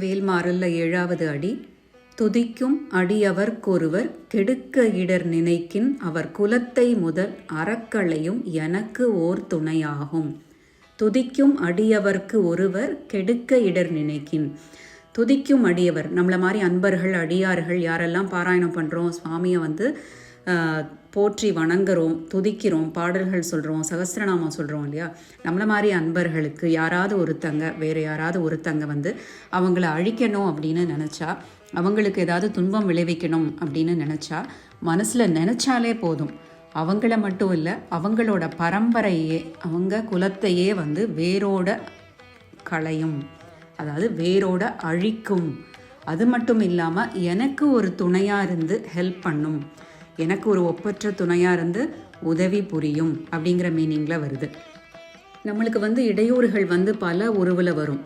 வேல்மாறல்ல ஏழாவது அடி. துதிக்கும் அடியவர்க்கொருவர் கெடுக்க இடர் நினைக்கின் அவர் குலத்தை முதல் அறக்களையும் எனக்கு ஓர் துணையாகும். துதிக்கும் அடியவர்க்கு ஒருவர் கெடுக்க இடர் நினைக்கின். துதிக்கும் அடியவர் நம்மளை மாதிரி அன்பர்கள் அடியார்கள் யாரெல்லாம் பாராயணம் பண்ணுறோம் சுவாமியை வந்து போற்றி வணங்குறோம் துதிக்கிறோம் பாடல்கள் சொல்கிறோம் சகசிரநாமம் சொல்கிறோம் இல்லையா? நம்மளை மாதிரி அன்பர்களுக்கு யாராவது ஒருத்தங்க வேறு யாராவது ஒருத்தங்க வந்து அவங்கள அழிக்கணும் அப்படின்னு நினச்சா அவங்களுக்கு ஏதாவது துன்பம் விளைவிக்கணும் அப்படின்னு நினச்சா மனசில் நினச்சாலே போதும். அவங்கள மட்டும் இல்லை அவங்களோட பரம்பரையே அவங்க குலத்தையே வந்து வேரோட களையும் அதாவது வேரோட அழிக்கும். அது மட்டும் இல்லாமல் எனக்கு ஒரு துணையாக இருந்து ஹெல்ப் பண்ணும். எனக்கு ஒரு ஒப்பற்ற துணையாக இருந்து உதவி புரியும் அப்படிங்கிற மீனிங்கில் வருது. நம்மளுக்கு வந்து இடையூறுகள் வந்து பல உருவில் வரும்.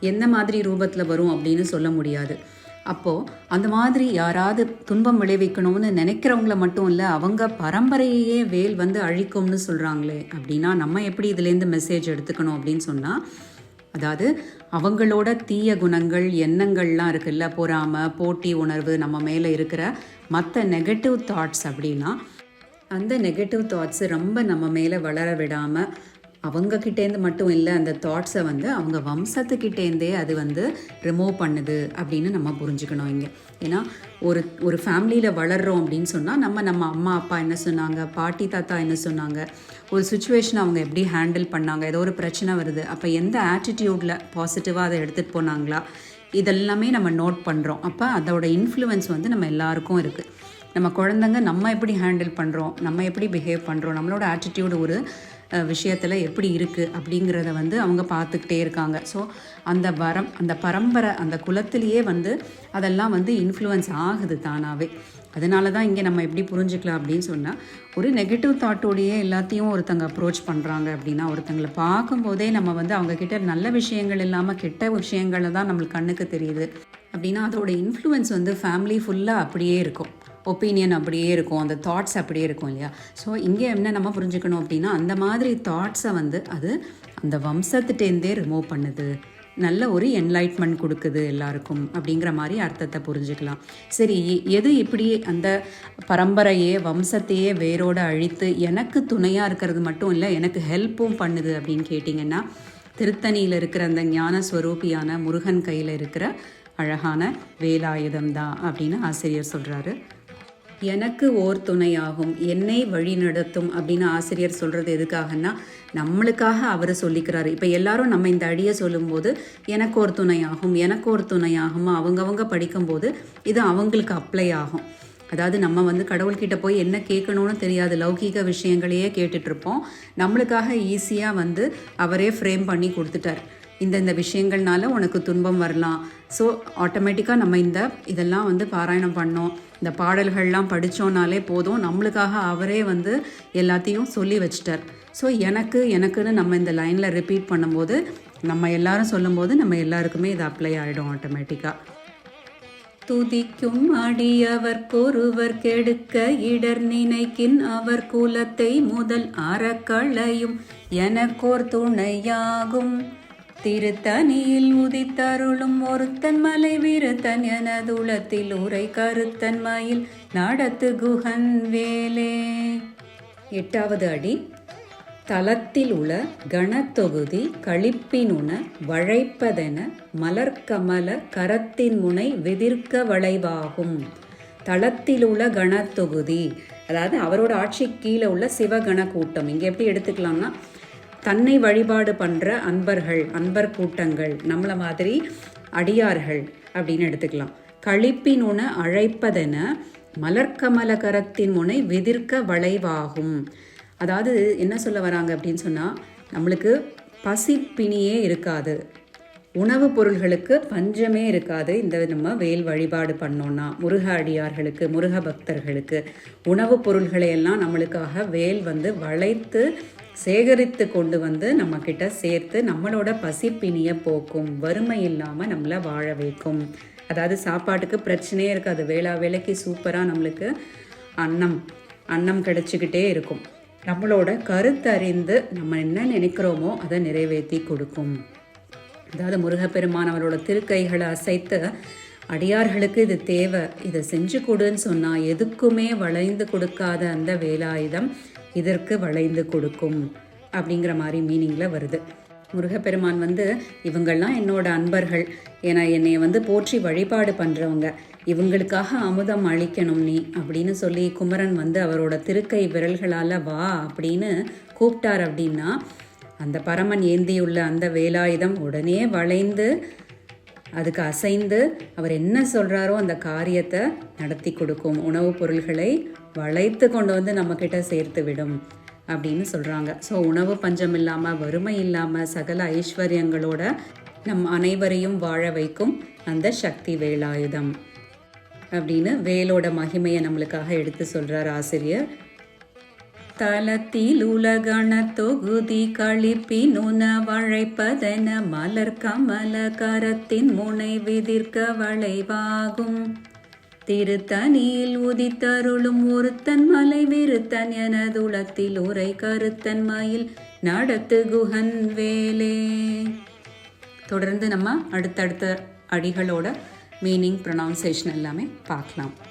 எந்த மாதிரி ரூபத்தில் வரும் அப்படின்னு சொல்ல முடியாது. அப்போது அந்த மாதிரி யாராவது துன்பம் விளைவிக்கணும்னு நினைக்கிறவங்கள மட்டும் இல்லை அவங்க பரம்பரையே வேல் வந்து அழிக்கும்னு சொல்கிறாங்களே அப்படின்னா நம்ம எப்படி இதுலேருந்து மெசேஜ் எடுத்துக்கணும் அப்படின்னு சொன்னால் அதாவது அவங்களோட தீய குணங்கள் எண்ணங்கள்லாம் இருக்குல்ல பொறாமல் போட்டி உணர்வு நம்ம மேலே இருக்கிற மற்ற நெகட்டிவ் தாட்ஸ் அப்படின்னா அந்த நெகட்டிவ் தாட்ஸு ரொம்ப நம்ம மேலே வளர விடாமல் அவங்கக்கிட்டேருந்து மட்டும் இல்லை அந்த தாட்ஸை வந்து அவங்க வம்சத்துக்கிட்டேருந்தே அது வந்து ரிமூவ் பண்ணுது அப்படின்னு நம்ம புரிஞ்சுக்கணும் இங்கே. ஏன்னா ஒரு ஒரு ஃபேமிலியில் வளர்கிறோம் அப்படின்னு சொன்னால் நம்ம நம்ம அம்மா அப்பா என்ன சொன்னாங்க பாட்டி தாத்தா என்ன சொன்னாங்க ஒரு சுச்சுவேஷன் அவங்க எப்படி ஹேண்டில் பண்ணாங்க ஏதோ ஒரு பிரச்சனை வருது அப்போ எந்த ஆட்டிடியூடில் பாசிட்டிவாக அதை எடுத்துகிட்டு போனாங்களா இதெல்லாமே நம்ம நோட் பண்ணுறோம் அப்போ அதோட இன்ஃப்ளூயன்ஸ் வந்து நம்ம எல்லாருக்கும் இருக்குது நம்ம குழந்தைங்க நம்ம எப்படி ஹேண்டில் பண்ணுறோம் நம்ம எப்படி பிஹேவ் பண்ணுறோம் நம்மளோட ஆட்டிடியூடு ஒரு விஷயத்தில் எப்படி இருக்குது அப்படிங்கிறத வந்து அவங்க பார்த்துக்கிட்டே இருக்காங்க. ஸோ அந்த வரம் அந்த பரம்பரை அந்த குலத்திலேயே வந்து அதெல்லாம் வந்து இன்ஃப்ளூயன்ஸ் ஆகுது தானாகவே அதனால தான் இங்கே நம்ம எப்படி புரிஞ்சுக்கலாம் அப்படின்னு சொன்னால் ஒரு நெகட்டிவ் தாட்டோடையே எல்லாத்தையும் ஒருத்தங்க அப்ரோச் பண்ணுறாங்க அப்படின்னா ஒருத்தங்களை பார்க்கும்போதே நம்ம வந்து அவங்கக்கிட்ட நல்ல விஷயங்கள் இல்லாமல் கெட்ட விஷயங்களை தான் நம்மளுக்கு கண்ணுக்கு தெரியுது. அப்படின்னா அதோட இன்ஃப்ளூயன்ஸ் வந்து ஃபேமிலி ஃபுல்லாக அப்படியே இருக்கும். ஒப்பீனியன் அப்படியே இருக்கும். அந்த தாட்ஸ் அப்படியே இருக்கும் இல்லையா? ஸோ இங்கே என்ன நம்ம புரிஞ்சுக்கணும் அப்படின்னா அந்த மாதிரி தாட்ஸை வந்து அது அந்த வம்சத்துட்டேருந்தே ரிமூவ் பண்ணுது. நல்ல ஒரு என்லைட்மெண்ட் கொடுக்குது எல்லாருக்கும் அப்படிங்கிற மாதிரி அர்த்தத்தை புரிஞ்சுக்கலாம். சரி எது இப்படி அந்த பரம்பரையே வம்சத்தையே வேரோடு அழித்து எனக்கு துணையாக இருக்கிறது மட்டும் இல்லை எனக்கு ஹெல்ப்பும் பண்ணுது அப்படின்னு கேட்டிங்கன்னா திருத்தணியில் இருக்கிற அந்த ஞான ஸ்வரூபியான முருகன் கையில் இருக்கிற அழகான வேலாயுதம் தான் அப்படின்னு ஆசிரியர் சொல்கிறாரு எனக்கு ஓர் துணையாகும் என்னை வழி நடத்தும் அப்படின்னு ஆசிரியர் சொல்கிறது எதுக்காகன்னா நம்மளுக்காக அவர் சொல்லிக்கிறாரு. இப்போ எல்லாரும் நம்ம இந்த அடியை சொல்லும்போது எனக்கு ஒரு துணையாகும் எனக்கு ஒரு துணையாகும் அவங்கவங்க படிக்கும்போது இது அவங்களுக்கு அப்ளை ஆகும். அதாவது நம்ம வந்து கடவுள்கிட்ட போய் என்ன கேட்கணும்னு தெரியாது. லௌகீக விஷயங்களையே கேட்டுட்ருப்போம் நம்மளுக்காக ஈஸியாக வந்து அவரே ஃப்ரேம் பண்ணி கொடுத்துட்டார். இந்தந்த விஷயங்கள்னால உனக்கு துன்பம் வரலாம். ஸோ ஆட்டோமேட்டிக்காக நம்ம இந்த இதெல்லாம் வந்து பாராயணம் பண்ணோம். இந்த பாடல்கள்லாம் படித்தோன்னாலே போதும். நம்மளுக்காக அவரே வந்து எல்லாத்தையும் சொல்லி வச்சிட்டார். ஸோ எனக்கு எனக்குன்னு நம்ம இந்த லைனில் ரிப்பீட் பண்ணும்போது நம்ம எல்லாரும் சொல்லும்போது நம்ம எல்லாருக்குமே இது அப்ளை ஆகிடும் ஆட்டோமேட்டிக்காக துதிக்கும் அடியவர் கொருவர் கெடுக்க இடர் நினைக்கின் அவர் குலத்தை முதல் அறக்களையும் எனக்கோர் துணையாகும். திருத்தனியில் உதித்தருளும் ஒருத்தன் மலை விருத்தன் எனதுளத்தில் உரை கருத்தன் மயில் நடத்து குகன் வேலே. எட்டாவது அடி. தலத்தில் உள கணத்தொகுதி கழிப்பினுண வழைப்பதென மலர்க்கமல கரத்தின் முனை வெதிர்க்க வளைவாகும். தளத்தில் உள்ள கணத்தொகுதி அதாவது அவரோட ஆட்சி கீழே உள்ள சிவகண கூட்டம். இங்கே எப்படி எடுத்துக்கலாம்னா தன்னை வழிபாடு பண்ணுற அன்பர்கள் அன்பர் கூட்டங்கள் நம்மளை மாதிரி அடியார்கள் அப்படின்னு எடுத்துக்கலாம். கழிப்பினுன அழைப்பதென மலர்க்கமலகரத்தின் முனை வெதிர்க்க வளைவாகும். அதாவது என்ன சொல்ல வராங்க அப்படின்னு சொன்னால் நம்மளுக்கு பசிப்பிணியே இருக்காது. உணவுப் பொருள்களுக்கு பஞ்சமே இருக்காது. இந்த நம்ம வேல் வழிபாடு பண்ணோன்னா முருக அடியார்களுக்கு முருக பக்தர்களுக்கு உணவுப் பொருள்களை எல்லாம் நம்மளுக்காக வேல் வந்து வளைத்து சேகரித்து கொண்டு வந்து நம்மக்கிட்ட சேர்த்து நம்மளோட பசிப்பிணியை போக்கும் வறுமை இல்லாமல் நம்மளை வாழ வைக்கும். அதாவது சாப்பாட்டுக்கு பிரச்சனையே இருக்காது. வேளா வேலைக்கு சூப்பராக நம்மளுக்கு அன்னம் அன்னம் கிடச்சிக்கிட்டே இருக்கும். நம்மளோட கருத்தறிந்து நம்ம என்ன நினைக்கிறோமோ அதை நிறைவேற்றி கொடுக்கும். அதாவது முருகப்பெருமான் அவரோட திருக்கைகளை அசைத்து அடியார்களுக்கு இது தேவை. இதை செஞ்சு கொடுன்னு சொன்னால் எதுக்குமே வளைந்து கொடுக்காத அந்த வேலாயுதம் இதற்கு வளைந்து கொடுக்கும் அப்படிங்கிற மாதிரி மீனிங்கில் வருது. முருகப்பெருமான் வந்து இவங்கள்லாம் என்னோட அன்பர்கள். ஏன்னா என்னை வந்து போற்றி வழிபாடு பண்ணுறவங்க இவங்களுக்காக அமுதம் அளிக்கணும் நீ அப்படின்னு சொல்லி குமரன் வந்து அவரோட திருக்கை விரல்களால் வா அப்படின்னு கூப்பிட்டார் அப்படின்னா அந்த பரமன் ஏந்தியுள்ள அந்த வேலாயுதம் உடனே வளைந்து அதுக்கு அசைந்து அவர் என்ன சொல்கிறாரோ அந்த காரியத்தை நடத்தி கொடுக்கும். உணவுப் பொருள்களை வளைத்து கொண்டு வந்து நம்மக்கிட்ட சேர்த்து விடும் அப்படின்னு சொல்கிறாங்க ஸோ உணவு பஞ்சம் இல்லாமல் வறுமை இல்லாமல் சகல ஐஸ்வர்யங்களோட நம் அனைவரையும் வாழ வைக்கும் அந்த சக்தி வேலாயுதம் அப்படின்னு வேலோட மகிமையை நம்மளுக்காக எடுத்து சொல்கிறார் ஆசிரியர். தலத்தில் உலகண தொகுதி கழிப்பின் உணவழைப்பதென மலர் கமல கரத்தின் முனை விதிர்க்க வளைவாகும். திருத்தனியில் உதித்தருளும் ஒருத்தன் மலை விருத்தன் எனதுளத்தில் உரை கருத்தன் மயில் நடத்து குஹன் வேலே. தொடர்ந்து நம்ம அடுத்தடுத்த அடிகளோட மீனிங் ப்ரொனவுன்சேஷன் எல்லாமே பார்க்கலாம்.